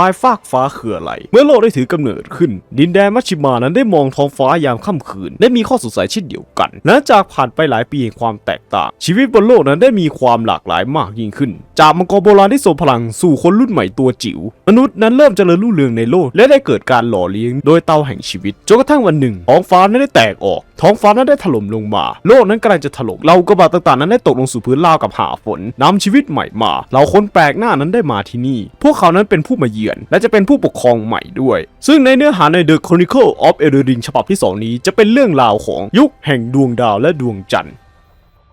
ปลายฟากฟ้าคืออะไร เมื่อโลกได้ถือกำเนิดขึ้น ดินแดนมัชชิมานั้นได้มองท้องฟ้ายามค่ำคืนได้มีข้อสงสัยเช่นเดียวกันหลังจากผ่านไปหลายปีแห่งความแตกต่าง ชีวิตบนโลกนั้นได้มีความหลากหลายมากยิ่งขึ้น จากมังกรโบราณที่ทรงพลังสู่คนรุ่นใหม่ตัวจิ๋ว มนุษย์นั้นเริ่มเจริญรุ่งเรืองในโลก และได้เกิดการหล่อเลี้ยงโดยเตาแห่งชีวิตจนกระทั่งวันหนึ่งท้องฟ้านั้นได้แตกออก ท้องฟ้านั้นได้ถล่มลงมา โลกนั้นกำลังจะถล่มเรากระบาดต่างๆนั้นได้ตกลงสู่พื้นราวกับหาฝนนำชีวิตใหม่มาเราคนแปลกหน้านั้นได้มาที่นี่ พวกเขานั้นเป็นผู้มาเยือนและจะเป็นผู้ปกครองใหม่ด้วย ซึ่งในเนื้อหาใน The Chronicle of Elden Ring ฉบับที่ 2 นี้จะเป็นเรื่องราวของยุคแห่งดวงดาวและดวงจันทร์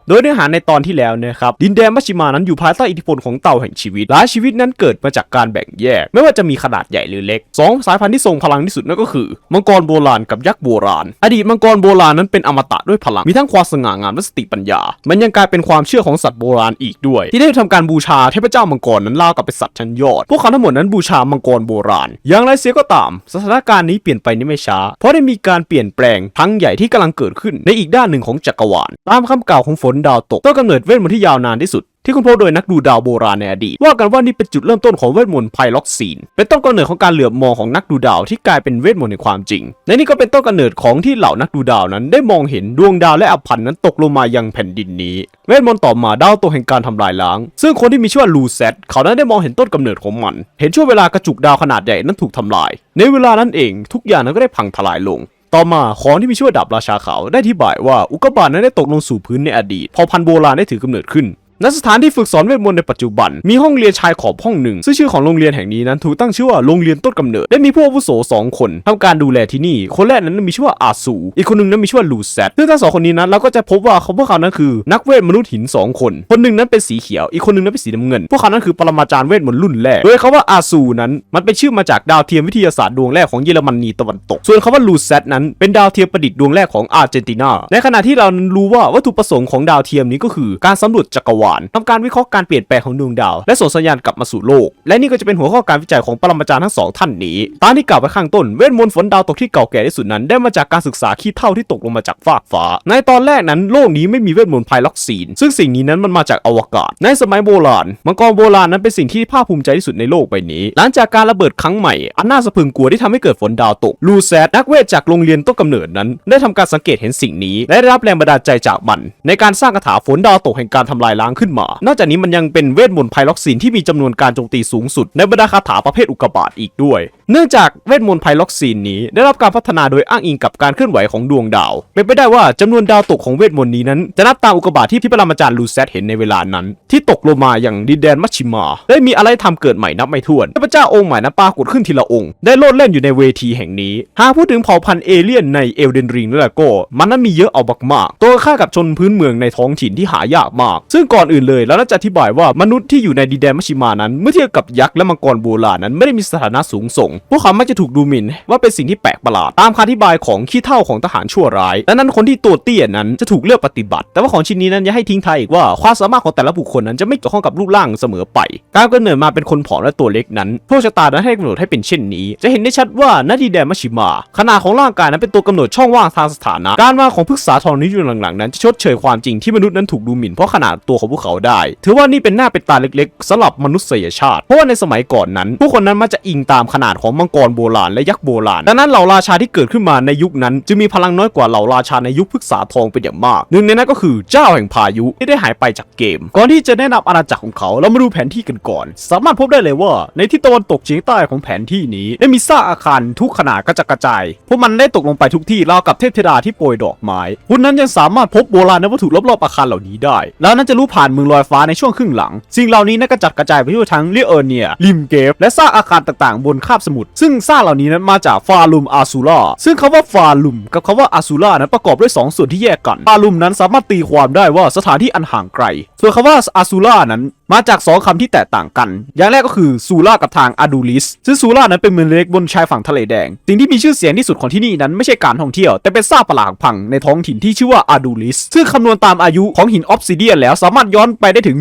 โดยเนื้อหาในตอนที่แล้วนะครับดินแดนมัชชิมานั้นอยู่ภายใต้อิทธิพลของเต่าแห่งชีวิตหลายชีวิตนั้นเกิดมาจากการแบ่งแยก ไม่ว่าจะมีขนาดใหญ่หรือเล็กสองสายพันธุ์ที่ทรงพลังที่สุดนั่นก็คือ มังกรโบราณกับยักษ์โบราณ อดีตมังกรโบราณนั้นเป็นอมตะด้วยพลังมีทั้งความสง่างามและสติปัญญา มันยังกลายเป็นความเชื่อของสัตว์โบราณอีกด้วย ที่ได้ทำการบูชาเทพเจ้ามังกรนั้นล่ากับเป็นสัตว์ชั้นยอด พวกเขาทั้งหมดนั้นบูชามังกรโบราณ อย่างไรเสียก็ตาม สถานการณ์นี้เปลี่ยนไปในไม่ช้า เพราะได้มีการเปลี่ยนแปลงทั้งใหญ่ที่กำลังเกิดขึ้นในอีกด้านหนึ่งของจักรวาลตามคำกล่าวของฝนดาวตกต้นกำเนิดเวทมนต์ที่ยาวนานที่สุดที่คุณพบโดยนักดูดาวโบราณในอดีตว่ากันว่านี่เป็นจุดเริ่มต้นของเวทมนต์ไพล็อกซีน เป็นต้นกำเนิดของการเหลือบมองของนักดูดาวที่กลายเป็นเวทมนต์ในความจริง และนี่ก็เป็นต้นกำเนิดของที่เหล่านักดูดาวนั้นได้มองเห็นดวงดาวและอภันนั้นตกลงมายังแผ่นดินนี้ เวทมนต์ต่อมาดาวตกแห่งการทำลายล้าง ซึ่งคนที่มีชื่อว่าลูเซตเขานั้นได้มองเห็นต้นกำเนิดของมัน เห็นช่วงเวลากระจุกดาวขนาดใหญ่นั้นถูกทำลาย ในเวลานั้นเองทุกอย่างนั้นก็ได้พังทลายลง ต่อมาของที่มีชื่อว่าดาบราชาขาวได้อธิบายว่าอุกกาบาตนั้นได้ตกลงสู่พื้นในอดีตพอพันธุ์โบราณได้ถือกำเนิดขึ้น ณสถานที่ฝึกสอนเวทมนต์ในปัจจุบัน มีห้องเรียนชายขอบห้องหนึ่งซึ่งชื่อของโรงเรียนแห่งนี้นั้นถูกตั้งชื่อว่าโรงเรียนต้นกำเนิด ได้มีผู้อาวุโสสองคนทำการดูแลที่นี่ คนแรกนั้นมีชื่อว่าอาซูอีกคนหนึ่งนั้นมีชื่อว่าลูแซดซึ่งทั้งสองคนนี้นั้นเราก็จะพบว่าเขาพวกเขานั้นคือ นักเวทมนุษย์หินสองคน คนหนึ่งนั้นเป็นสีเขียว อีกคนหนึ่งนั้นเป็นสีน้ำเงิน พวกเขานั้นคือปรมาจารย์เวทมนต์รุ่นแรก โดยคำว่าอาซูนั้นมันเป็นชื่อมาจากดาวเทียมวิทยาศาสตร์ดวงแรกของเยอรมนีตะวันตก ส่วนคำว่าลูแซดนั้นเป็นดาวเทียมประดิษฐ์ดวงแรกของอาร์เจนตินา ในขณะที่เรารู้ว่าวัตถุประสงค์ของดาวเทียมนี้ก็คือการสำรวจจักรวาลทำการวิเคราะห์การเปลี่ยนแปลงของดวงดาว และส่งสัญญาณกลับมาสู่โลก และนี่ก็จะเป็นหัวข้อการวิจัยของปรมาจารย์ทั้งสองท่านนี้ ตามที่กล่าวไปข้างต้นเวทมนต์ฝนดาวตกที่เก่าแก่ที่สุดนั้น ได้มาจากการศึกษาขี้เท่าที่ตกลงมาจากฟากฟ้า ในตอนแรกนั้นโลกนี้ไม่มีเวทมนต์ไพล็อกซีน ซึ่งสิ่งนี้นั้นมันมาจากอวกาศ ในสมัยโบราณมังกรโบราณนั้นเป็นสิ่งที่ภาคภูมิใจที่สุดในโลกใบนี้ หลังจากการระเบิดครั้งใหม่อันน่าสะพึงกลัวที่ทำให้เกิดฝนดาวตกลูแซดนักเวทจากโรงเรียนต้นกำเนิดนั้น ได้ทำการสังเกตเห็นสิ่งนี้ และได้รับแรงบันดาลใจจากมันในการสร้างคาถาฝนดาวตกแห่งการทำลายล้างขึ้นมา นอกจากนี้มันยังเป็นเวทมนต์ไพล็อกซีนที่มีจำนวนการโจมตีสูงสุด ในบรรดาคาถาประเภทอุกกาบาตอีกด้วย เนื่องจากเวทมนต์ไพล็อกซีนนี้ได้รับการพัฒนาโดยอ้างอิงกับการเคลื่อนไหวของดวงดาว เป็นไปได้ว่าจำนวนดาวตกของเวทมนต์นี้นั้นจะนับตามอุกกาบาตที่ที่ปรมาจารย์ลูแซดเห็นในเวลานั้น ที่ตกลงมาอย่างดินแดนมัชชิมา ได้มีอะไรทำเกิดใหม่นับไม่ถ้วนเทพเจ้าองค์ใหม่นั้นปรากฏขึ้นทีละองค์ ได้โลดเล่นอยู่ในเวทีแห่งนี้ หากพูดถึงเผ่าพันธุ์เอเลี่ยนในเอลเดนริงแล้วก็มันนั้นมีเยอะเอามากๆตัวค่ากับชนพื้นเมืองในท้องถิ่นที่หายากมาก ซึ่งก่อนอื่นเลยแล้วน่าจะอธิบายว่ามนุษย์ที่อยู่ในดินแดนมัชชิมานั้น เมื่อเทียบกับยักษ์และมังกรโบราณนั้นไม่ได้มีสถานะสูงส่ง พวกเขามักจะถูกดูหมิ่นว่าเป็นสิ่งที่แปลกประหลาดตามคำอธิบายของขี้เท่าของทหารชั่วร้ายดังนั้นคนที่ตัวเตี้ยนั้นจะถูกเลือกปฏิบัติ แต่ว่าของชิ้นนี้นั้นยังให้ทิ้งท้ายอีกว่าความสามารถของแต่ละบุคคลนั้นจะไม่เกี่ยวข้องกับรูปร่างเสมอไป การกำเนิดมาเป็นคนผอมและตัวเล็กนั้นโชคชะตานั้นให้กำหนดให้เป็นเช่นนี้ จะเห็นได้ชัดว่านาดีแดนมัชชิมา ขนาดของร่างกายนั้นเป็นตัวกำหนดช่องว่างทางสถานะ การมาของพฤกษาทองนี้อยู่หลังๆนั้นจะชดเชยความจริงที่มนุษย์นั้นถูกดูหมิ่นเพราะขนาดตัวของพวกเขาได้ ถือว่านี่เป็นหน้าเป็นตาเล็กๆสำหรับมนุษยชาติ เพราะว่าในสมัยก่อนนั้น ผู้คนนั้นมักจะอิงตามขนาดของมังกรโบราณและยักษ์โบราณ ดังนั้นเหล่าราชาที่เกิดขึ้นมาในยุคนั้นจึงมีพลังน้อยกว่าเหล่าราชาในยุคพฤกษาทองเป็นอย่างมาก หนึ่งในนั้นก็คือเจ้าแห่งพายุที่ได้หายไปจากเกม ก่อนที่จะแนะนำอาณาจักรของเขาเรามาดูแผนที่กันก่อน สามารถพบได้เลยว่า ในที่ตะวันตกเฉียงใต้ของแผนที่นี้ได้มีซากอาคารทุกขนาดกระจัดกระจายพวกมันได้ตกลงไปทุกที่ราวกับเทพธิดาที่โปรยดอกไม้คุณนั้นยังสามารถพบโบราณวัตถุรอบๆอาคารเหล่านี้ได้ แล้วนั้นจะรู้ผ่านเมืองลอยฟ้าในช่วงครึ่งหลัง สิ่งเหล่านี้นั้นกระจัดกระจายไปทั่วทั้งเรียเอร์เนียริมเกฟและซากอาคารต่างๆ บนคาบสมุทรซึ่งซากเหล่านี้นั้นมาจากฟาลุมอาซูล่าซึ่งคำว่าฟาลุมกับคำว่าอาซูล่านั้นประกอบด้วยสองส่วนที่แยกกันฟาลุมนั้นสามารถตีความได้ว่าสถานที่อันห่างไกล ส่วนคำว่าอาซูล่านั้นมาจากสองคำที่แตกต่างกัน อย่างแรกก็คือซูล่ากับทางอาดูลิส ซึ่งซูล่านั้นเป็นเมืองเล็กบนชายฝั่งทะเลแดง สิ่งที่มีชื่อเสียงที่สุดของที่นี่นั้นไม่ใช่การท่องเที่ยว แต่เป็นซากปรักหักพังในท้องถิ่นที่ชื่อว่าอาดูลิส ซึ่งคำนวณตามอายุของหินออฟซิเดียนแล้วสามารถย้อนไปได้ถึง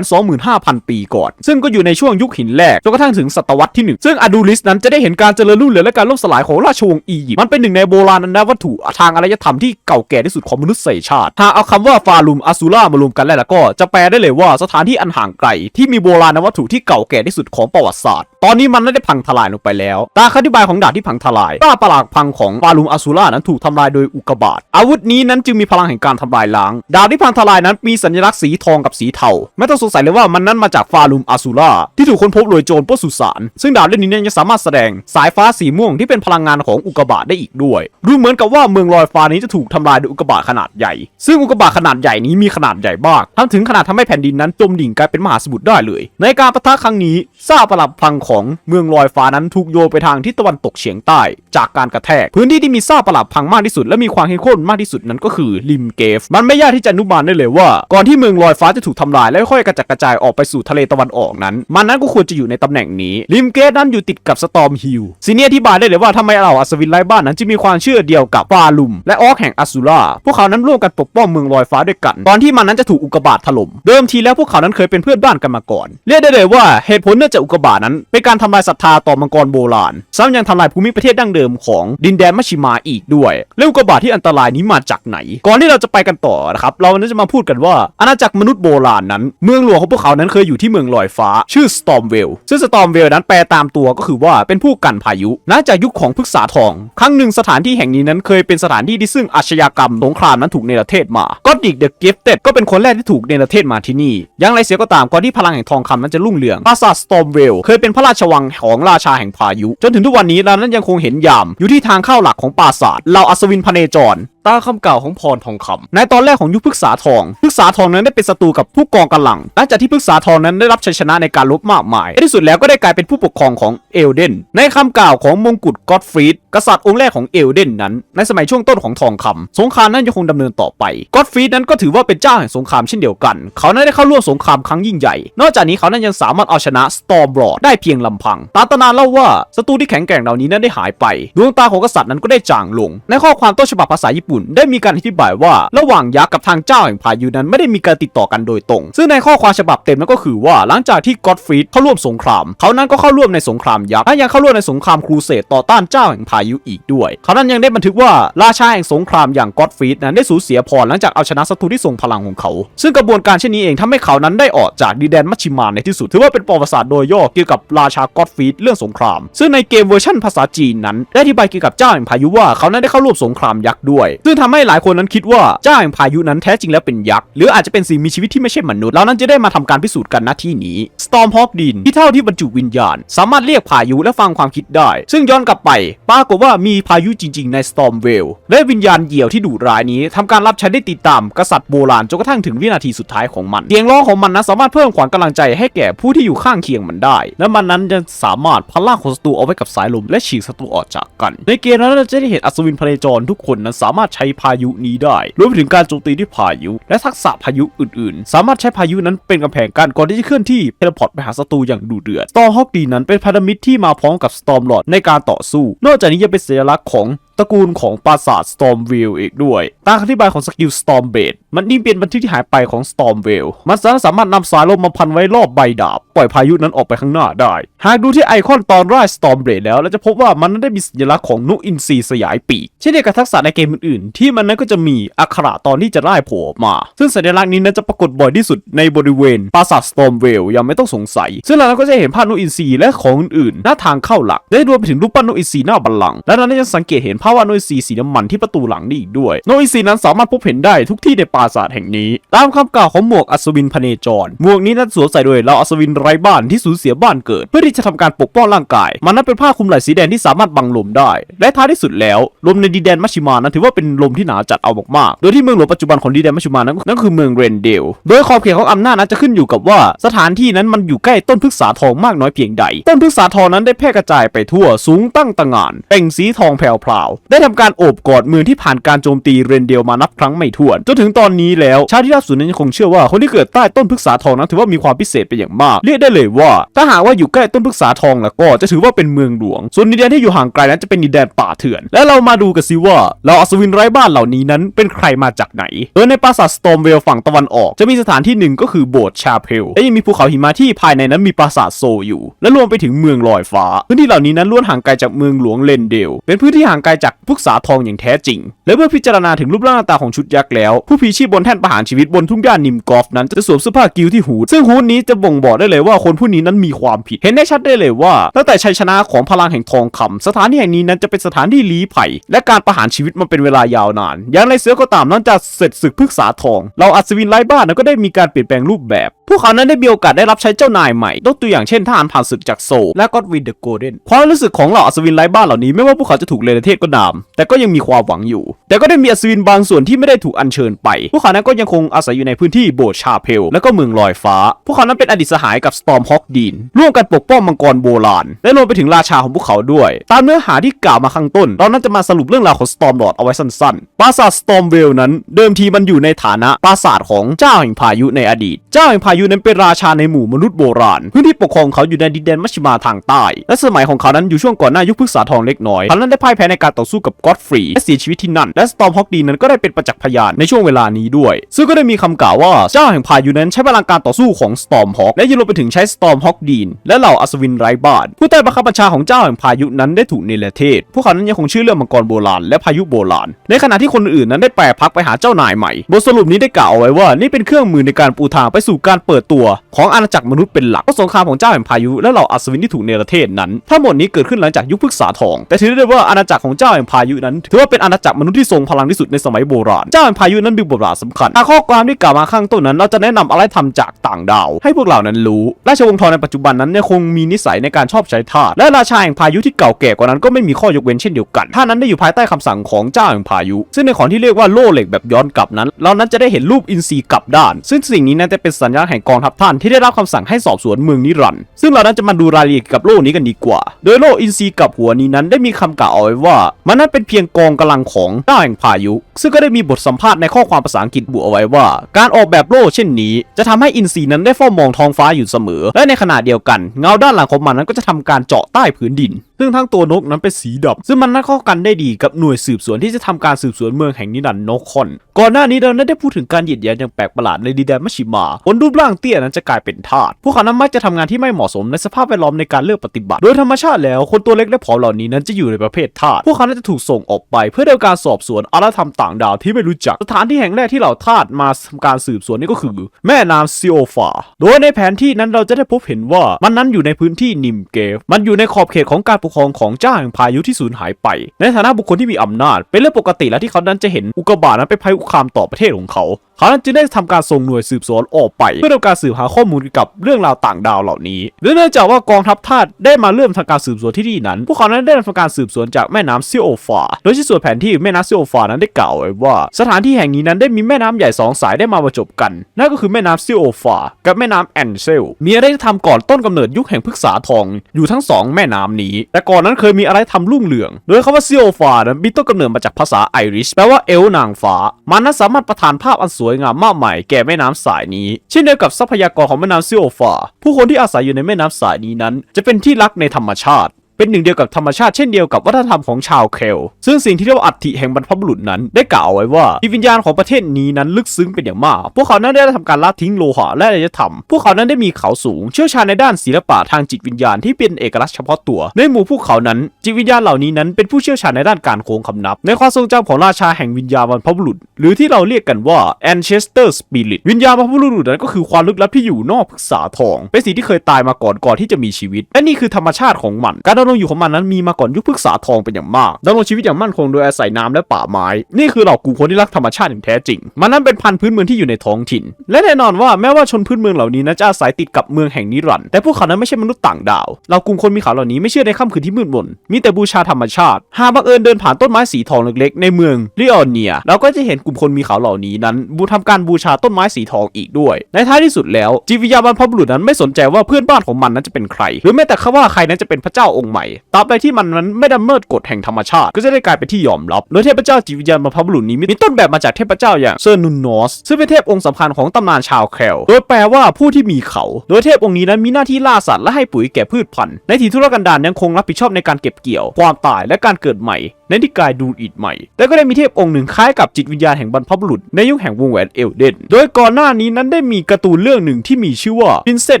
125,000 ปีก่อน ซึ่งก็อยู่ในช่วงยุคหินแรกจนกระทั่งถึงศตวรรษที่ 1 ซึ่งอาดูลิสนั้นจะได้เห็นการเจริญรุ่งเรืองและการล่มสลายของราชวงศ์อียิปต์ มันเป็นหนึ่งในโบราณวัตถุทางอารยธรรมที่เก่าแก่ที่สุดของมนุษยชาติ หากเอาคำว่าฟาลุมอาซูล่ามารวมกันแล้วก็จะจะแปลได้เลยว่าสถานที่อันห่างไกลที่มีโบราณวัตถุที่เก่าแก่ที่สุดของประวัติศาสตร์ ตอนนี้มันได้พังทลายลงไปแล้วตาคำอธิบายของดาบที่พังทลายป้าประหลาดพังของฟาลุมอาซูล่านั้นถูกทำลายโดยอุกกาบาตอาวุธนี้นั้นจึงมีพลังแห่งการทำลายล้าง ดาบที่พังทลายนั้นมีสัญลักษณ์สีทองกับสีเทาไม่ต้องสงสัยเลยว่ามันนั้นมาจากฟาลุมอาซูล่าที่ถูกค้นพบโดยโจรปล้นสุสานซึ่งดาบเล่มนี้เนี่ยยังสามารถแสดงสายฟ้าสีม่วงที่เป็นพลังงานของอุกกาบาตได้อีกด้วยดูเหมือนกับว่าเมืองลอยฟ้านี้จะถูกทำลายโดยอุกกาบาตขนาดใหญ่ ซึ่งอุกกาบาตขนาดใหญ่นี้มีขนาดใหญ่มากทำถึงขนาดทำให้แผ่นดินนั้นจมดิ่งกลายเป็นมหาสมุทรได้เลย ในการปะทะครั้งนี้ซาปลับพังของเมืองลอยฟ้านั้นถูกโยไปทางทิศตะวันตกเฉียงใต้ จากการกระแทก พื้นที่ที่มีซาปลับพังมากที่สุด และมีความเข้มข้นมากที่สุดนั้นก็คือริมเกฟ มันไม่ยากที่จะนุมานได้เลยว่า ก่อนที่เมืองลอยฟ้าจะถูกทำลายและค่อยๆกระจัดกระจายออกไปสู่ทะเลตะวันออกนั้น มันนั้นก็ควรจะอยู่ในตำแหน่งนี้ริมเกฟนั้นอยู่ติดกับสตอมฮิลซีเนียอธิบายได้เลยว่าทำไมเหล่าอัศวินไร้บ้านนั้นจึงมีความเชื่อเดียวกับฟาลุม และออกแห่งอัสูราพวกเขานั้นร่วมกันปกป้องเมืองลอยฟ้าด้วยกัน ตอนที่มันนั้นจะถูกอุกกาบาตถล่มเดิมทีแล้วพวกเขานั้นเคยเป็นเพื่อนบ้านกันมาก่อน เรียกได้เลยว่าเหตุผลเนื่องจากอุกกาบาตนั้น เป็นการทำลายศรัทธาต่อมังกรโบราณ ซ้ำยังทำลายภูมิประเทศดั้งเดิมของดินแดนมัชชิมาอีกด้วย แล้วอุกกาบาตที่อันตรายนี้มาจากไหน ก่อนที่เราจะไปกันต่อนะครับเรานั้นจะมาพูดกันว่าอาณาจักรมนุษย์โบราณนั้น เมืองหลวงของพวกเขานั้นเคยอยู่ที่เมืองลอยฟ้า ชื่อสตอมเวลซึ่งสตอมเวลนั้นแปลตามตัวก็คือว่าเป็นผู้กันพายุน่าจากยุคของพฤกษาทอง ครั้งหนึ่งสถานที่แห่งนี้นั้นเคยเป็นสถานที่ที่ซึ่งอาชญากรรมสงครามนั้นถูกเนรเทศมาก็ดิกเดอะกิฟเต็ดก็เป็นคนแรกที่ถูกเนรประเทศมาที่นี่ อยังไรเสียก็ตามก่อนที่พลังแห่งทองคำนั้นจะรุ่งเรืองปราสาทสตอมเวลเคยเป็นพระราชวังของราชาแห่งพายุ จนถึงทุกวันนี้เรานั้นยังคงเห็นยาม อยู่ที่ทางเข้าหลักของปราสาทเหล่าอัศวินพเนจร ตาคำกล่าวของพรทองคำในตอนแรกของยุคพฤกษาทองพฤกษาทองนั้นได้เป็นศัตรูกับผู้กองกำลังหลังจากที่พฤกษาทองนั้นได้รับชัยชนะในการรบมากมายในที่สุดแล้วก็ได้กลายเป็นผู้ปกครองของเอลเดน ในคำกล่าวของมงกุฎก็อดฟรีดกษัตริย์องค์แรกของเอลเดนนั้น ในสมัยช่วงต้นของทองคำสงครามนั้นยังคงดำเนินต่อไปก็อดฟรีดนั้นก็ถือว่าเป็นเจ้าแห่งสงครามเช่นเดียวกัน เขานั้นได้เข้าร่วมสงครามครั้งยิ่งใหญ่ นอกจากนี้เขานั้นยังสามารถเอาชนะสตอมบรอดได้เพียงลำพังตาตนานเล่าว่าศัตรูที่แข็งแกร่งเหล่านี้นั้นได้หายไป ดวงตาของกษัตริย์นั้นก็ได้จางลง ในข้อความต้นฉบับภาษาญี่ปุ่นได้มีการอธิบายว่าระหว่างยักษ์กับทางเจ้าแห่งพายุนั้นไม่ได้มีการติดต่อกันโดยตรง ซึ่งในข้อความฉบับเต็มนั้นก็คือว่าหลังจากที่ก็อดฟรีดเข้าร่วมสงคราม เขานั้นก็เข้าร่วมในสงครามยักษ์และยังเข้าร่วมในสงครามครูเสดต่อต้านเจ้าแห่งพายุอีกด้วย เขานั้นยังได้บันทึกว่าราชาแห่งสงครามอย่างก็อดฟรีดนั้นได้สูญเสียพรหลังจากเอาชนะศัตรูที่ทรงพลังของเขา ซึ่งกระบวนการเช่นนี้เองทำให้เขานั้นได้ออกจากดินแดนมัชชิมาในที่สุดถือว่าเป็นประวัติศาสตร์โดยย่อเกี่ยวกับราชาก็อดฟรีดเรื่องสงคราม ซึ่งในเกมเวอร์ชันภาษาจีนนั้นได้อธิบายเกี่ยวกับเจ้าแห่งพายุว่าเขานั้นได้เข้าร่วมสงครามยักษ์ด้วยซึ่งทำให้หลายคนนั้นคิดว่าเจ้าแห่งพายุนั้นแท้จริงแล้วเป็นยักษ์หรืออาจจะเป็นสิ่งมีชีวิตที่ไม่ใช่มนุษย์เรานั้นจะได้มาทำการพิสูจน์กันณที่นี้ Storm Hawk ดินที่เท่าที่บรรจุวิญญาณ สามารถเรียกพายุและฟังความคิดได้ ซึ่งย้อนกลับไปปรากฏว่ามีพายุจริง ๆ ใน Storm v a l e และวิญญาณเหยี่ยวที่ดุร้ายนี้ทำการรับใช้ได้ติดตามกษัตริย์โบราณจนกระทั่งถึงวินาทีสุดท้ายของมันเสียงร้องของมันนั้นสามารถเพิ่มขวัญกำลังใจให้แก่ผู้ที่อยู่ข้างเคียงมันได้ และมันนั้นจะสามารถพันล่าของศัตรูเอาไว้กับสายลมและฉีกศัตรูออกจากกัน ในเกมนั้นเราจะได้เห็นอัศวินพเนจรทุกคนนั้นสามารถใช้พายุนี้ได้ รวมถึงการโจมตีด้วยพายุ และทักษะพายุอื่น ๆ สามารถใช้พายุนั้นเป็นกำแพงกั้นก่อนที่จะเคลื่อนที่เทเลพอร์ตไปหาศัตรูอย่างดุเดือดตอฮอกดีนั้นเป็นพันธมิตรที่มาพร้อมกับสตอมลอดในการต่อสู้ นอกจากนี้ยังเป็นสัญลักษณ์ของ ตระกูลของปราสาท Stormville อีกด้วย ตามคำอธิบายของสกิล Stormblade มันนี่เป็นบันทึกที่หายไปของ Stormville มันสามารถนำสายลมมาพันไว้รอบใบดาบ ปล่อยพายุนั้นออกไปข้างหน้าได้ หากดูที่ไอคอนตอนร่าย Stormblade แล้วเราจะพบว่ามันนั้นได้มีสัญลักษณ์ของนกอินทรีสยายปีกเช่นเดียวกับทักษะในเกมอื่นๆ ที่มันนั้นก็จะมีอักขระตอนที่จะร่ายโผล่มา ซึ่งสัญลักษณ์นี้นั้นจะปรากฏบ่อยที่สุดในบริเวณปราสาท Stormville ยังไม่ต้องสงสัย ซึ่งเราก็จะเห็นภาพนกอินทรีและของอื่นๆหน้าทางเข้าหลัก ได้รวมไปถึงรูปปั้นนกอินทรีหน้าบัลลังก์และเรายังสังเกตเห็นภาว่านอินทรีสีน้ำมันที่ประตูหลังนี่อีกด้วยนอินทรีนั้นสามารถพบเห็นได้ทุกที่ในปราสาทแห่งนี้ ตามคำกล่าวของหมวกอัศวินพเนจร หมวกนี้นั้นสวมใส่โดยเราอัศวินไร้บ้านที่สูญเสียบ้านเกิด เพื่อที่จะทำการปกป้องร่างกาย มันนั้นเป็นผ้าคลุมไหล่สีแดงที่สามารถบังลมได้ และท้ายที่สุดแล้วลมในดินแดนมัชิมานั้นถือว่าเป็นลมที่หนาจัดเอามากๆโดยที่เมืองหลวงปัจจุบันของดินแดนมัชิมานั้นนั่นคือเมืองเรนเดล โดยขอบเขตของอำนาจนั้นจะขึ้นอยู่กับว่าสถานที่นั้นมันอยู่ใกล้ต้นพฤกษาทองมากน้อยเพียงใด ต้นพฤกษาทองนั้นได้แพร่กระจายไปทั่วสูงตั้งตะงานเป่งสีทองแผ่วๆได้ทำการโอบกอดเมืองที่ผ่านการโจมตีเรนเดลมานับครั้งไม่ถ้วน จนถึงตอนนี้แล้ว ชาวที่ราบสูนนั้นยังคงเชื่อว่าคนที่เกิดใต้ต้นพฤกษาทองนั้นถือว่ามีความพิเศษเป็นอย่างมาก เรียกได้เลยว่า ถ้าหากว่าอยู่ใกล้ต้นพฤกษาทองแล้วก็จะถือว่าเป็นเมืองหลวง ส่วนดินแดนที่อยู่ห่างไกลนั้นจะเป็นดินแดนป่าเถื่อน และเรามาดูกันสิว่าเราอัศวินไร้บ้านเหล่านี้นั้นเป็นใครมาจากไหนโดยในปราสาทสโตมเวลฝั่งตะวันออก จะมีสถานที่หนึ่งก็คือโบสถ์ชาเพลและยังมีภูเขาหิมะที่ภายในนั้นมีปราสาทโซอยู่ และรวมไปถึงเมืองลอยฟ้าพื้นที่เหล่านี้นั้นล้วนห่างไกลจากเมืองหลวงเลนเดลเป็นพื้นที่ห่างไกลจากพฤกษาทองอย่างแท้จริง และเมื่อพิจารณาถึงรูปร่างหน้าตาของชุดยักษ์แล้ว ผู้พีชีพบนแท่นประหารชีวิตบนทุ่งหญ้านิมกอฟนั้นจะสวมเสื้อผ้ากิลที่หูซึ่งฮูนี้จะบ่งบอกได้เลยว่าคนผู้นี้นั้นมีความผิด เห็นได้ชัดได้เลยว่า ตั้งแต่ชัยชนะของพลังแห่งทองคำสถานที่แห่งนี้นั้นจะเป็นสถานที่ลี้ภัย และการประหารชีวิตมาเป็นเวลายาวนาน อย่างไรเสือก็ตามนั้นจะเสร็จศึกพฤกษาทอง เราอัศวินไร้บ้านนั้นก็ได้มีการเปลี่ยนแปลงรูปแบบพวกเขานั้นได้มีโอกาสได้รับใช้เจ้านายใหม่ยกตัวอย่างเช่นทหารผ่านศึกจากโซลและก็วินเดอะโกลเด้นความรู้สึกของเหล่าอัศวินไร้บ้านเหล่านี้ไม่ว่าพวกเขาจะถูกเลนเทศก็ตาม แต่ก็ยังมีความหวังอยู่ แต่ก็ได้มีอัศวินบางส่วนที่ไม่ได้ถูกอัญเชิญไป พวกเขานั้นก็ยังคงอาศัยอยู่ในพื้นที่โบสถ์ชาเพล และก็เมืองลอยฟ้า พวกเขานั้นเป็นอดีตสหายกับสตอมฮอกดีนร่วมกันปกป้องมังกรโบราณ และรวมไปถึงราชาของพวกเขาด้วย ตามเนื้อหาที่กล่าวมาข้างต้น เรานั้นจะมาสรุปเรื่องราวของสตอมลอดเอาไว้สั้นๆ ปราสาทสตอมเวลนั้น เดิมทีมันอยู่ในฐานะปราสาทของเจ้าแห่งพายุในอดีต เจ้าแห่งพายุนั้นเป็นราชาในหมู่มนุษย์โบราณ พื้นที่ปกครองเขาอยู่ในดินแดนมัชชิมาทางใต้ และสมัยของเขานั้นอยู่ช่วงก่อนหน้ายุคพฤกษาทองเล็กน้อยเขานั้นได้พ่ายแพ้ในการต่อสู้กับก็อดฟรีและเสียชีวิตที่นั่น และสตอมฮอกดีนั้นก็ได้เป็นประจักษ์พยานในช่วงเวลานี้ด้วย ซึ่งก็ได้มีคำกล่าวว่าเจ้าแห่งพายุนั้นใช้พลังการต่อสู้ของสตอมฮอกและยังรวมไปถึงใช้สตอมฮอกดีนและเหล่าอัศวินไร้บ้านผู้ใต้บังคับบัญชาของเจ้าแห่งพายุนั้นได้ถูกเนรเทศ พวกเขานั้นยังคงชื่อเรื่องมังกรโบราณและพายุโบราณ ในขณะที่คนอื่นนั้นได้แปรพักไปหาเจ้านายใหม่ บทสรุปนี้ได้กล่าวเอาไว้ว่านี่เป็นเครื่องมือในการปูทางไปสู่การเปิดตัวของอาณาจักรมนุษย์เป็นหลักเพราะสงครามของเจ้าแห่งพายุและเหล่าอัศวินที่ถูกเนรเทศนั้นทั้งหมดนี้เกิดขึ้นหลังจากยุคพฤกษาทอง แต่ถือได้ว่าอาณาจักรของเจ้าแห่งพายุนั้น ถือว่าเป็นอาณาจักรมนุษย์ที่ทรงพลังที่สุดในสมัยโบราณเจ้าแห่งพายุนั้นมีบทบาทสำคัญข้อความที่กล่าวมาข้างต้นนั้น เราจะแนะนำอะไรทำจากต่างดาว ให้พวกเหล่านั้นรู้ราชวงศ์ทองในปัจจุบันนั้นยังคงมีนิสัยในการชอบใช้ทาสและราชาแห่งพายุที่เก่าแก่กว่านั้นก็ไม่มีข้อยกเว้นเช่นเดียวกันท่านนั้นได้อยู่ภายใต้คำสั่งของเจ้าแห่งพายุ ซึ่งในของที่เรียกว่าโล่เหล็กแบบย้อนกลับนั้น เรานั้นจะได้เห็นรูปอินทรีกลับด้าน ซึ่งสิ่งนี้นั้นจะเป็นสัญลักษณ์ห่งกองทัพท่านที่ได้รับคำสั่งให้สอบสวนเมืองนิรันดร์ซึ่งเรานั้นจะมาดูรายละเอียดกับโล่นี้กันดีกว่า โดยโล่อินทรีกับหัวนี้นั้นได้มีคำกล่าวเอาไว้ว่า มันนั้นเป็นเพียงกองกำลังของเจ้าแห่งพายุ ซึ่งก็ได้มีบทสัมภาษณ์ในข้อความภาษาอังกฤษบุเอาไว้ว่า การออกแบบโล่เช่นนี้ จะทำให้อินทรีนั้นได้เฝ้ามองท้องฟ้าอยู่เสมอ และในขณะเดียวกันเงาด้านหลังของมันนั้นก็จะทำการเจาะใต้พื้นดินซึ่งทั้งตัวนกนั้นเป็นสีดำซึ่งมันนั้นเข้ากันได้ดีกับหน่วยสืบสวนที่จะทำการสืบสวนเมืองแห่งนิรันดร์นกคอน ก่อนหน้านี้เราได้พูดถึงการเหยียดแย้งอย่างแปลกประหลาดในดินแดนมัชิมาคนรูปร่างเตี้ยนั้นจะกลายเป็นทาสพวกเขานั้นมักจะทำงานที่ไม่เหมาะสมในสภาพแวดล้อมในการเลือกปฏิบัติ โดยธรรมชาติแล้วคนตัวเล็กและผอมเหล่านี้นั้นจะอยู่ในประเภททาสพวกเขานั้นจะถูกส่งออกไป เพื่อทำการสอบสวนอารยธรรมต่างดาวที่ไม่รู้จักสถานที่แห่งแรกที่เหล่าทาสมาทำการสืบสวนนี่ก็คือ แม่น้ำซิโอฟา โดยในแผนที่นั้นเราจะได้พบเห็นว่ามันนั้นอยู่ในพื้นที่นิมเกฟมันอยู่ในขอบเขตของการปกครองของเจ้าแห่งพายุที่สูญหายไป ในฐานะบุคคลที่มีอำนาจ เป็นเรื่องปกติแล้วที่เขานั้นจะเห็นอุกกาบาตนั้นเป็นภัยคุกคามต่อประเทศของเขา เขานั้นจึงได้ทำการส่งหน่วยสืบสวนออกไป เพื่อทำการสืบหาข้อมูลเกี่ยวกับเรื่องราวต่างดาวเหล่านี้และเนื่องจากว่ากองทัพทาสได้มาเริ่มทำการสืบสวนที่นี่นั้น พวกเขานั้นได้ทำการสืบสวนจากแม่น้ำซิโอฟา โดยที่ส่วนแผนที่แม่น้ำซิโอฟานั้นได้กล่าวไว้ว่า สถานที่แห่งนี้นั้นได้มีแม่น้ำใหญ่สองสายได้มาประจบกัน นั่นก็คือแม่น้ำซิโอฟา กับแม่น้ำแอนเซลมีอะไรที่ทำก่อนต้นกำเนิดยุคแห่งพฤกษาทองอยู่ทั้งสองแม่น้ำนี้แต่ก่อนนั้นเคยมีอะไรทำรุ่งเรือง โดยคำว่าซีโอฟานั้นมีต้นกำเนิดมาจากภาษาไอริชแปลว่าเอลนางฟ้า มันนั้นสามารถประทานภาพอันสวยงามมากมายแก่แม่น้ำสายนี้ เช่นเดียวกับทรัพยากรของแม่น้ำซิโอฟาผู้คนที่อาศัยอยู่ในแม่น้ำสายนี้นั้น จะเป็นที่รักในธรรมชาติ เป็นหนึ่งเดียวกับธรรมชาติเช่นเดียวกับวัฒนธรรมของชาวเคล ซึ่งสิ่งที่เรียกว่าอัฐิแห่งบรรพบุรุษนั้น ได้กล่าวไว้ว่าจิตวิญญาณของประเทศนี้นั้นลึกซึ้งเป็นอย่างมาก พวกเขานั้นได้ทำการละทิ้งโลหะและอารยธรรม พวกเขานั้นได้มีเขาสูง เชี่ยวชาญในด้านศิลปะทางจิตวิญญาณที่เป็นเอกลักษณ์เฉพาะตัว ในหมู่พวกเขานั้น จิตวิญญาณเหล่านี้นั้นเป็นผู้เชี่ยวชาญในด้านการโค้งคำนับ ในความทรงจำของราชาแห่งวิญญาณบรรพบุรุษ หรือที่เราเรียกกันว่า Ancestor Spirit วิญญาณบรรพบุรุษนั้นก็คือความลึกลับที่อยู่นอกพฤกษาทอง เป็นสิ่งที่เคยตายมาก่อนก่อนที่จะมีชีวิตและนี่คือธรรมชาติของมันการดำรงอยู่ของมันนั้นมีมาก่อนยุคพฤกษาทองเป็นอย่างมากดำรงชีวิตอย่างมั่นคงโดยอาศัยน้ำและป่าไม้ นี่คือเหล่ากลุ่มคนที่รักธรรมชาติอย่างแท้จริง มันนั้นเป็นพันธุ์พื้นเมืองที่อยู่ในท้องถิ่น และแน่นอนว่าแม้ว่าชนพื้นเมืองเหล่านี้นั้นจะอาศัยติดกับเมืองแห่งนิรันดร์แต่พวกเขานั้นไม่ใช่มนุษย์ต่างดาวเหล่ากลุ่มคนมีเขาเหล่านี้ไม่เชื่อในค่ำคืนที่มืดมน มีแต่บูชาธรรมชาติ หากบังเอิญเดินผ่านต้นไม้สีทองเล็กๆ ในเมืองลิออนเนีย เราก็จะเห็นกลุ่มคนมีเขาเหล่านี้นั้นบูทำการบูชาต้นไม้สีทองอีกด้วย ในท้ายที่สุดแล้วจิวิญญาบรรพบุรุษนั้นไม่สนใจว่าเพื่อนบ้านของมันนั้นจะเป็นใคร หรือแม้แต่ว่าใครนั้นจะเป็นพระเจ้าองค์ใหม่ตราบใดที่มันนั้นไม่ดำเนินกฎแห่งธรรมชาติ ก็จะได้กลายเป็นที่ยอมรับ โดยเทพเจ้าจิตวิญญาณบรรพบุรุษนี้มีต้นแบบมาจากเทพเจ้าอย่างเซอร์นุนนอสซึ่งเป็นเทพองค์สำคัญของตำนานชาวแคลโดยแปลว่าผู้ที่มีเขา โดยเทพองค์นี้นั้นมีหน้าที่ล่าสัตว์และให้ปุ๋ยแก่พืชพันธุ์ในที่ทุรกันดารยังคงรับผิดชอบในการเก็บเกี่ยว ความตายและการเกิดใหม่ในนิกายดูอิดใหม่ แต่ก็ได้มีเทพองค์หนึ่งคล้ายกับจิตวิญญาณแห่งบรรพบุรุษในยุคแห่งวงแหวนเอลเดน โดยก่อนหน้านี้นั้นได้มีการ์ตูนเรื่องหนึ่งที่มีชื่อว่า Princess